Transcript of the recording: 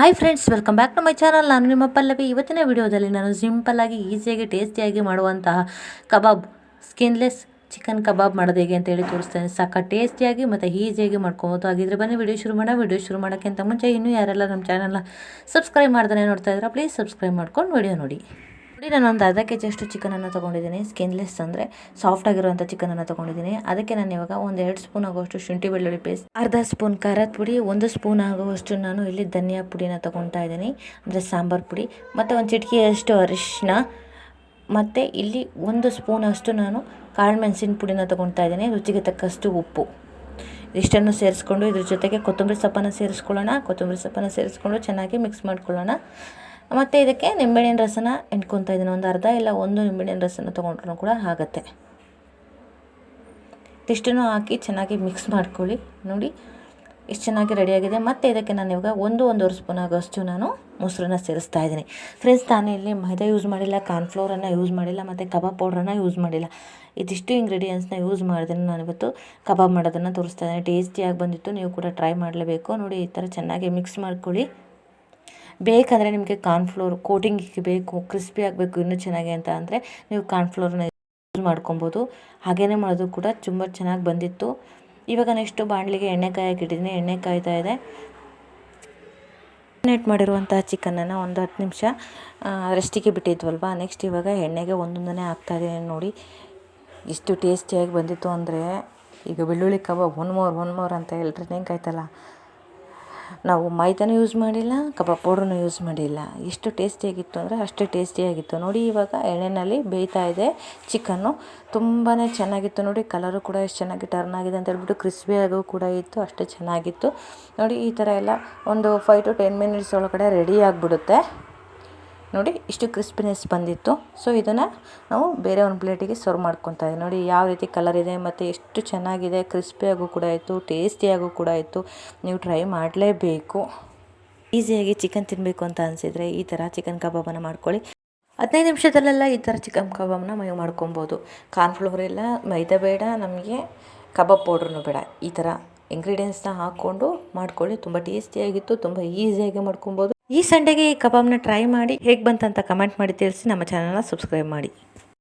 Hi friends welcome back to my channel ನಾನು ನಿಮ್ಮ ಪಲ್ಲವಿ. ಇವತ್ತಿನ ವಿಡಿಯೋದಲ್ಲಿ ನಾನು ಸಿಂಪಲ್ಲಾಗಿ ಈಸಿಯಾಗಿ ಟೇಸ್ಟಿಯಾಗಿ ಮಾಡುವಂತಹ ಕಬಾಬ್ ಸ್ಕಿನ್ಲೆಸ್ ಚಿಕನ್ ಕಬಾಬ್ ಮಾಡೋದು ಹೇಗೆ ಅಂತೇಳಿ ತೋರಿಸ್ತೇನೆ. ಸಾಕ ಟೇಸ್ಟಿಯಾಗಿ ಮತ್ತು ಈಸಿಯಾಗಿ ಮಾಡ್ಕೊಬೋದು. ಹಾಗಿದ್ರೆ ಬನ್ನಿ ವಿಡಿಯೋ ಶುರು ಮಾಡೋಣ. ವಿಡಿಯೋ ಶುರು ಮಾಡೋಕ್ಕಿಂತ ಮುಂಚೆ ಇನ್ನೂ ಯಾರೆಲ್ಲ ನಮ್ಮ ಚಾನಲ್ನ ಸಬ್ಸ್ಕ್ರೈಬ್ ಮಾಡ್ದೇ ನೋಡ್ತಾ ಇದ್ರೆ ಪ್ಲೀಸ್ ಸಬ್ಸ್ಕ್ರೈಬ್ ಮಾಡ್ಕೊಂಡು ವಿಡಿಯೋ ನೋಡಿ. ನೋಡಿ ಒಂದು ಅರ್ಧ ಕೆ ಜಿಯಷ್ಟು ಚಿಕನನ್ನು ತೊಗೊಂಡಿದ್ದೀನಿ. ಸ್ಕಿನ್ಲೆಸ್ ಅಂದರೆ ಸಾಫ್ಟ್ ಆಗಿರುವಂಥ ಚಿಕನನ್ನು ತೊಗೊಂಡಿದ್ದೀನಿ. ಅದಕ್ಕೆ ನಾನು ಇವಾಗ ಒಂದು ಎರಡು ಸ್ಪೂನ್ ಆಗುವಷ್ಟು ಶುಂಠಿ ಬೆಳ್ಳುಳ್ಳಿ ಪೇಸ್ಟ್ ಅರ್ಧ ಸ್ಪೂನ್ ಖಾರದ ಪುಡಿ, ಒಂದು ಸ್ಪೂನ್ ಆಗುವಷ್ಟು ನಾನು ಇಲ್ಲಿ ಧನಿಯಾ ಪುಡಿನ ತೊಗೊಳ್ತಾ ಇದ್ದೀನಿ. ಅಂದರೆ ಸಾಂಬಾರು ಪುಡಿ, ಮತ್ತು ಒಂದು ಚಿಟಕಿಯಷ್ಟು ಅರಿಶಿನ ಮತ್ತು ಇಲ್ಲಿ ಒಂದು ಸ್ಪೂನ್ ಅಷ್ಟು ನಾನು ಕಾಳು ಮೆಣಸಿನ ಪುಡಿನ ತೊಗೊಳ್ತಾ ಇದ್ದೀನಿ. ರುಚಿಗೆ ತಕ್ಕಷ್ಟು ಉಪ್ಪು. ಇಷ್ಟನ್ನು ಸೇರಿಸ್ಕೊಂಡು ಇದ್ರ ಜೊತೆಗೆ ಕೊತ್ತಂಬರಿ ಸೊಪ್ಪನ್ನು ಸೇರಿಸ್ಕೊಳ್ಳೋಣ. ಕೊತ್ತಂಬರಿ ಸೊಪ್ಪನ್ನು ಸೇರಿಸ್ಕೊಂಡು ಚೆನ್ನಾಗಿ ಮಿಕ್ಸ್ ಮಾಡ್ಕೊಳ್ಳೋಣ. ಮತ್ತು ಇದಕ್ಕೆ ನಿಂಬೆಹಣ್ಣಿನ ರಸನ ಇಟ್ಕೊತಾ ಇದ್ದೀನಿ. ಒಂದು ಅರ್ಧ ಇಲ್ಲ, ಒಂದು ನಿಂಬೆಹಣ್ಣಿನ ರಸನ ತೊಗೊಂಡ್ರೂ ಕೂಡ ಆಗುತ್ತೆ. ಇಷ್ಟನ್ನು ಹಾಕಿ ಚೆನ್ನಾಗಿ ಮಿಕ್ಸ್ ಮಾಡ್ಕೊಳ್ಳಿ. ನೋಡಿ ಎಷ್ಟು ಚೆನ್ನಾಗಿ ರೆಡಿಯಾಗಿದೆ ಮತ್ತು ಇದಕ್ಕೆ ನಾನು ಇವಾಗ ಒಂದು, ಒಂದೂವರೆ ಸ್ಪೂನ್ ಆಗೋಷ್ಟು ನಾನು ಮೊಸರನ್ನ ಸೇರಿಸ್ತಾ ಇದ್ದೀನಿ. ಫ್ರೆಂಡ್ಸ್ ನಾನು ಇಲ್ಲಿ ಮೈದಾ ಯೂಸ್ ಮಾಡಿಲ್ಲ ಕಾರ್ನ್ಫ್ಲೋರನ್ನು ಯೂಸ್ ಮಾಡಿಲ್ಲ, ಮತ್ತು ಕಬಾಬ್ ಪೌಡ್ರನ್ನ ಯೂಸ್ ಮಾಡಿಲ್ಲ. ಇದಿಷ್ಟು ಇಂಗ್ರೀಡಿಯೆಂಟ್ಸ್ನ ಯೂಸ್ ಮಾಡಿದ್ರೆ ನಾನು ಇವತ್ತು ಕಬಾಬ್ ಮಾಡೋದನ್ನು ತೋರಿಸ್ತಾ ಇದ್ದೀನಿ. ಟೇಸ್ಟಿಯಾಗಿ ಬಂದಿತ್ತು. ನೀವು ಕೂಡ ಟ್ರೈ ಮಾಡಲೇಬೇಕು. ನೋಡಿ, ಈ ಥರ ಚೆನ್ನಾಗಿ ಮಿಕ್ಸ್ ಮಾಡ್ಕೊಳ್ಳಿ. ಬೇಕಂದರೆ ನಿಮಗೆ ಕಾರ್ನ್ಫ್ಲೋರ್ ಕೋಟಿಂಗಿಗೆ ಬೇಕು ಕ್ರಿಸ್ಪಿ ಆಗಬೇಕು ಇನ್ನೂ ಚೆನ್ನಾಗಿ ಅಂತ ಅಂದರೆ ನೀವು ಕಾರ್ನ್ಫ್ಲೋರ್ನ ಯೂಸ್ ಮಾಡ್ಕೊಬೋದು. ಹಾಗೇ ಮಾಡೋದು ಕೂಡ ತುಂಬ ಚೆನ್ನಾಗಿ ಬಂದಿತ್ತು. ಇವಾಗ ನೆಕ್ಸ್ಟು ಬಾಣಲಿಗೆ ಎಣ್ಣೆ ಕಾಯಕ್ಕಿಟ್ಟಿದ್ದೀನಿ ಎಣ್ಣೆ ಕಾಯ್ತಾ ಇದೆ. ಮ್ಯಾರಿನೇಟ್ ಮಾಡಿರುವಂಥ ಚಿಕನನ್ನು ಒಂದು ಹತ್ತು ನಿಮಿಷ ರೆಸ್ಟಿಗೆ ಬಿಟ್ಟಿದ್ವಲ್ವ? ನೆಕ್ಸ್ಟ್ ಇವಾಗ ಎಣ್ಣೆಗೆ ಒಂದೊಂದನೇ ಹಾಕ್ತಾಯಿದ್ದೀನಿ ನೋಡಿ. ಎಷ್ಟು ಟೇಸ್ಟಿಯಾಗಿ ಬಂದಿತ್ತು ಅಂದರೆ ಈಗ ಬೆಳ್ಳುಳ್ಳಿ kebab one more one more ಅಂತ ಹೇಳಿದ್ರೆ ನೆಂಗಾಯ್ತಲ್ಲ ನಾವು ಮೈದಾನೂ ಯೂಸ್ ಮಾಡಿಲ್ಲ, ಕಬಾಬ್ ಪೌಡ್ರನ್ನು ಯೂಸ್ ಮಾಡಿಲ್ಲ. ಎಷ್ಟು ಟೇಸ್ಟಿಯಾಗಿತ್ತು ಅಂದರೆ ಅಷ್ಟು ಟೇಸ್ಟಿಯಾಗಿತ್ತು ನೋಡಿ ಇವಾಗ ಎಣ್ಣೆಯಲ್ಲಿ ಬೇಯ್ತಾ ಇದೆ ಚಿಕನ್ನು ತುಂಬಾ ಚೆನ್ನಾಗಿತ್ತು. ನೋಡಿ ಕಲರು ಕೂಡ ಎಷ್ಟು ಚೆನ್ನಾಗಿ ಟರ್ನ್ ಆಗಿದೆ ಅಂತ ಹೇಳ್ಬಿಟ್ಟು ಕ್ರಿಸ್ಪಿಯಾಗೂ ಕೂಡ ಇತ್ತು, ಅಷ್ಟು ಚೆನ್ನಾಗಿತ್ತು. ನೋಡಿ ಈ ಥರ ಎಲ್ಲ ಒಂದು ಫೈವ್ ಟು ಟೆನ್ ಮಿನಿಟ್ಸ್ ಒಳಗಡೆ ರೆಡಿ ಆಗಿಬಿಡುತ್ತೆ. ನೋಡಿ ಇಷ್ಟು ಕ್ರಿಸ್ಪಿನೆಸ್ ಬಂದಿತ್ತು. ಸೊ ಇದನ್ನು ನಾವು ಬೇರೆ ಒಂದು ಪ್ಲೇಟಿಗೆ ಸರ್ವ್ ಮಾಡ್ಕೊತಾ ಇದ್ದೀವಿ ನೋಡಿ ಯಾವ ರೀತಿ ಕಲರ್ ಇದೆ, ಮತ್ತು ಎಷ್ಟು ಚೆನ್ನಾಗಿದೆ ಕ್ರಿಸ್ಪಿಯಾಗೂ ಕೂಡ ಇತ್ತು ಟೇಸ್ಟಿಯಾಗೂ ಕೂಡ ಇತ್ತು ನೀವು ಟ್ರೈ ಮಾಡಲೇಬೇಕು. ಈಸಿಯಾಗಿ ಚಿಕನ್ ತಿನ್ನಬೇಕು ಅಂತ ಅನಿಸಿದರೆ ಈ ಥರ ಚಿಕನ್ ಕಬಾಬನ್ನು ಮಾಡ್ಕೊಳ್ಳಿ. ಹದಿನೈದು ನಿಮಿಷದಲ್ಲೆಲ್ಲ ಈ ಥರ ಚಿಕನ್ ಕಬಾಬ್ನ ಮೈ ಮಾಡ್ಕೊಬೋದು. ಕಾರ್ನ್ಫ್ಲವರ್ ಇಲ್ಲ, ಮೈದಾ ಬೇಡ, ನಮಗೆ ಕಬಾಬ್ ಪೌಡ್ರೂ ಬೇಡ. ಈ ಥರ ಇಂಗ್ರೀಡಿಯೆಂಟ್ಸ್ನ ಹಾಕ್ಕೊಂಡು ಮಾಡ್ಕೊಳ್ಳಿ. ತುಂಬ ಟೇಸ್ಟಿಯಾಗಿತ್ತು ತುಂಬ ಈಸಿಯಾಗಿ ಮಾಡ್ಕೊಬೋದು. ಈ ಸಂಡೆಗೆ ಈ ಕಬಾಬ್ನ ಟ್ರೈ ಮಾಡಿ ಹೇಗೆ ಬಂತಂತ ಕಮೆಂಟ್ ಮಾಡಿ ತಿಳಿಸಿ ನಮ್ಮ ಚಾನಲ್ನ ಸಬ್ಸ್ಕ್ರೈಬ್ ಮಾಡಿ.